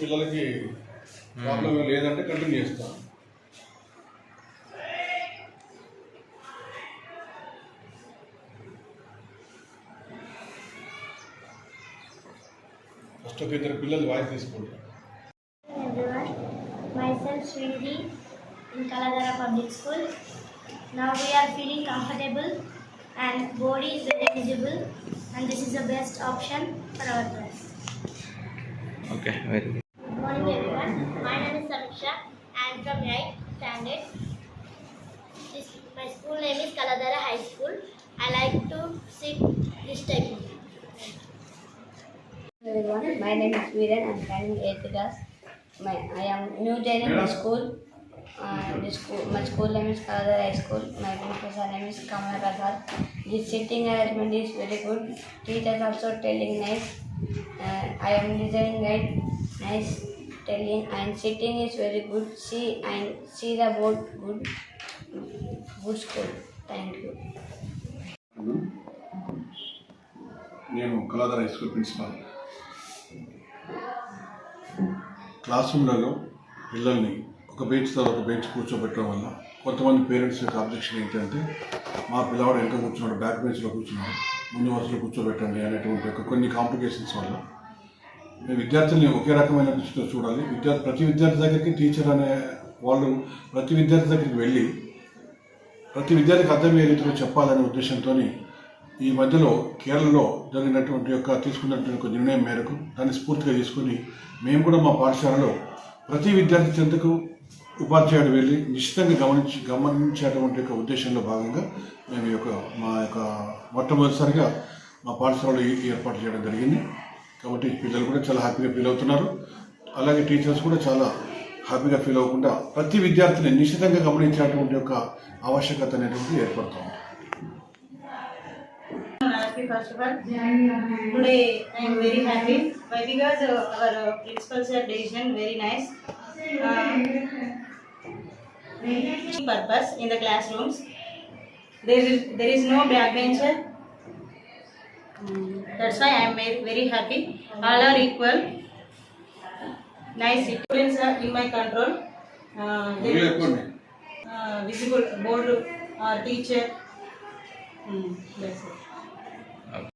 పిల్లలకి ప్రాబ్లం లేదంటే కంటిన్యూ చేస్తాను ఫస్ట్ ఒక ఇద్దరు పిల్లలు వాయిస్ తీసుకుంటారు everyone. Myself Srinidhi in Kaladara Public School. Now we are feeling comfortable and body is very visible and this is the best option for our class. Okay, very good. Good morning, everyone. My name is Samiksha. I am from 9th standard. This, my school name is Kaladara High School. I like to sit this type of everyone. My name is Viren. I'm 8th class. My, I am new joining the school. Uh, school. My school name is Kaladar High School. My professor name is Kamal Kazar. This sitting arrangement is very good. Teachers also telling nice. Uh, I am listening right. Nice telling and sitting is very good. See and see the board good. Good school. Thank you. నేను Kaladhara high school principal class రూమ్లలో పిల్లల్ని ఒక bench తర్వాత ఒక bench కూర్చోబెట్టడం వల్ల కొంతమంది parents యొక్క objection ఏంటంటే మా పిల్లవాడు ఎంత కూర్చున్నాడు బ్యాక్ బెంచ్లో కూర్చున్నాడు ముందు వరుసలో కూర్చోబెట్టండి అనేటువంటి ఒక కొన్ని కాంప్లికేషన్స్ వల్ల. విద్యార్థుల్ని ఒకే రకమైన దృష్టితో చూడాలి. విద్యార్థి ప్రతి విద్యార్థి దగ్గరికి టీచర్ అనే వాళ్ళు ప్రతి విద్యార్థి దగ్గరికి వెళ్ళి ప్రతి విద్యార్థికి అర్థమయ్యే రీతిలో చెప్పాలనే ఉద్దేశంతో ఈ మధ్యలో కేరళలో జరిగినటువంటి యొక్క తీసుకున్నటువంటి ఒక నిర్ణయం మేరకు దాన్ని స్ఫూర్తిగా తీసుకొని మేము కూడా మా పాఠశాలలో ప్రతి విద్యార్థి చెంతకు ఉపాధ్యాయుడు వెళ్ళి నిశ్చితంగా గమనించి గమనించేటువంటి యొక్క ఉద్దేశంలో భాగంగా మేము ఈ యొక్క మా యొక్క మొట్టమొదటిసారిగా మా పాఠశాలలో ఏర్పాటు చేయడం జరిగింది కాబట్టి పిల్లలు కూడా చాలా హ్యాపీగా ఫీల్ అవుతున్నారు అలాగే టీచర్స్ కూడా చాలా హ్యాపీగా ఫీల్ అవ్వకుండా ప్రతి విద్యార్థిని నిశ్చితంగా గమనించేటువంటి యొక్క ఆవశ్యకత అనేటువంటి ఏర్పడుతుంది Namaste first of all. Today I am very happy. Why? Because our principal sir decision very nice. Uh, purpose in the classrooms. There is there is no backbencher. That's why I am very, very happy. All are equal. Nice students are in my control. Uh, there is, uh, visible board uh, teacher. Mm, that's it.